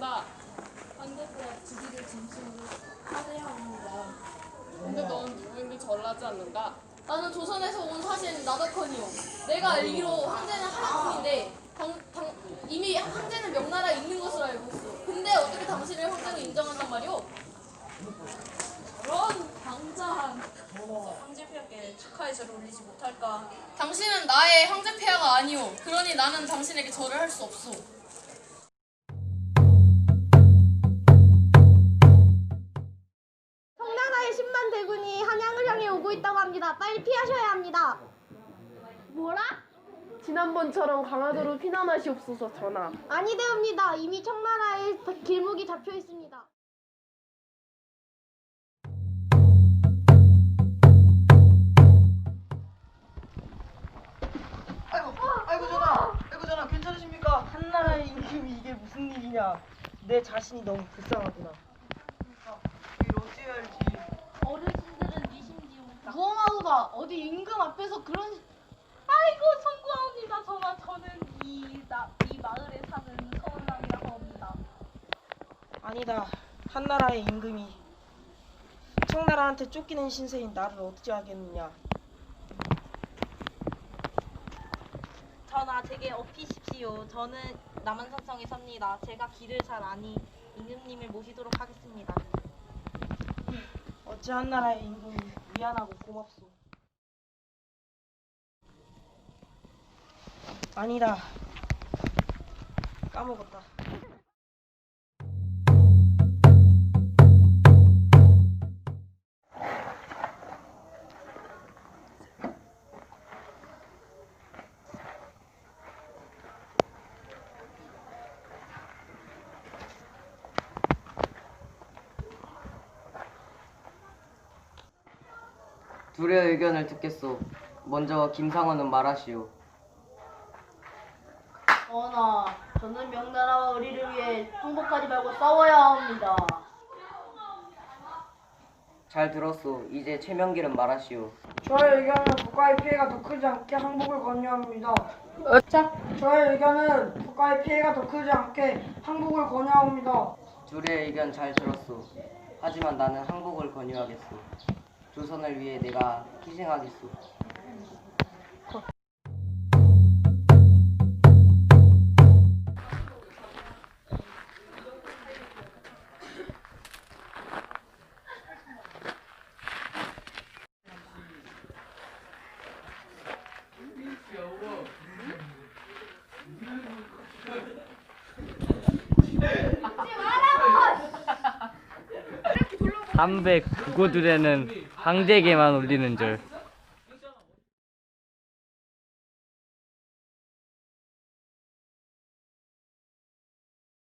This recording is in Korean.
형제다. 황제폐하 주기를 진심으로 하대합니다. 근데 넌 누구인지 전하지 않는다. 나는 조선에서 온 사신 나덕헌이요. 내가 알기로 황제는 하나뿐인데 당, 당, 이미 황제는 명나라에 있는 것으로 알고 있어. 근데 어떻게 당신을 황제로 인정한단 말이오? 그런 방자한 황제 폐하께 축하의 절을 올리지 못할까? 당신은 나의 황제 폐하가 아니오. 그러니 나는 당신에게 절을 할 수 없소. 10만 대군이 한양을 향해 오고 있다고 합니다. 빨리 피하셔야 합니다. 뭐라? 지난번처럼 강화도로 피난하시옵소서 전하. 아니 되옵니다. 이미 청나라에 길목이 잡혀 있습니다. 아이고, 아이고 전하, 아이고 전하, 괜찮으십니까? 한나라의 임금이 이게 무슨 일이냐? 내 자신이 너무 불쌍하구나. 일 어찌 해야 할지. 어르신들은 미신지옵니까? 무엄하구가 어디 임금 앞에서 그런 아이고 성구하옵니다. 전하 저는 이, 나, 이 마을에 사는 서운남이라고 합니다. 아니다. 한나라의 임금이 청나라한테 쫓기는 신세인 나를 어찌 하겠느냐? 전하 제게 업히십시오. 저는 남한산성에 삽니다. 제가 길을 잘 아니 임금님을 모시도록 하겠습니다. 어찌 한나라의 임금이 미안하고 고맙소. 아니다. 까먹었다. 둘의 의견을 듣겠소. 먼저 김상원은 말하시오. 전하, 저는 명나라와 의리를 위해 항복하지 말고 싸워야 합니다. 잘 들었소. 이제 최명길은 말하시오. 저의 의견은 국가의 피해가 더 크지 않게 항복을 권유합니다. 저의 의견은 국가의 피해가 더 크지 않게 항복을 권유합니다. 둘의 의견 잘 들었소. 하지만 나는 항복을 권유하겠소. 조선을 위해 내가 희생하겠소. 담백 그고들에는 황제에게만 올리는 줄